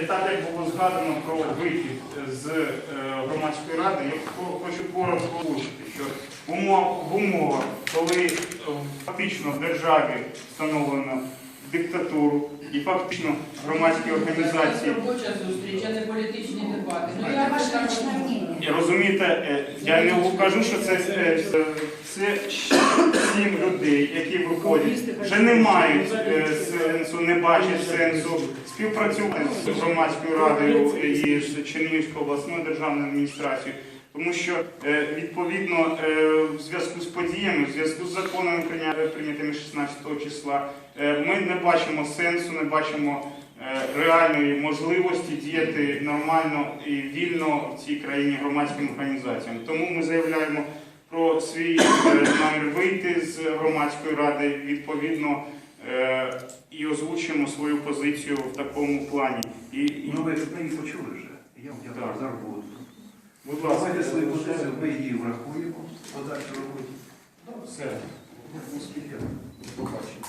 так як було згадано про вихід з е, громадської ради, я хочу коротко озвучити, що в умовах, коли фактично в державі встановлено диктатуру і фактично громадські організації Робоча зустріч, а не політичні дебати. Ну, я ваше Розумієте, е, я не кажу, що це, е, це сім людей, які виходять, вже не мають е, сенсу, співпрацювати з громадською радою і з Чернігівською обласною державною адміністрацією. Тому що е, відповідно е, в зв'язку з подіями, в зв'язку з законами прийня- прийнятими 16 числа, е, ми не бачимо сенсу, не бачимо реальної можливості діяти нормально і вільно в цій країні громадським організаціям. Тому ми заявляємо про свій намір вийти з громадської ради відповідно е, свою позицію в такому плані. І, і Ну, ви ви її почули вже. Я Так. вдягаю за роботу. будь ласка, Давайте свою позицію, ми її врахуємо в подальшій роботі. все. Успіхів. Побачимо. До побачення.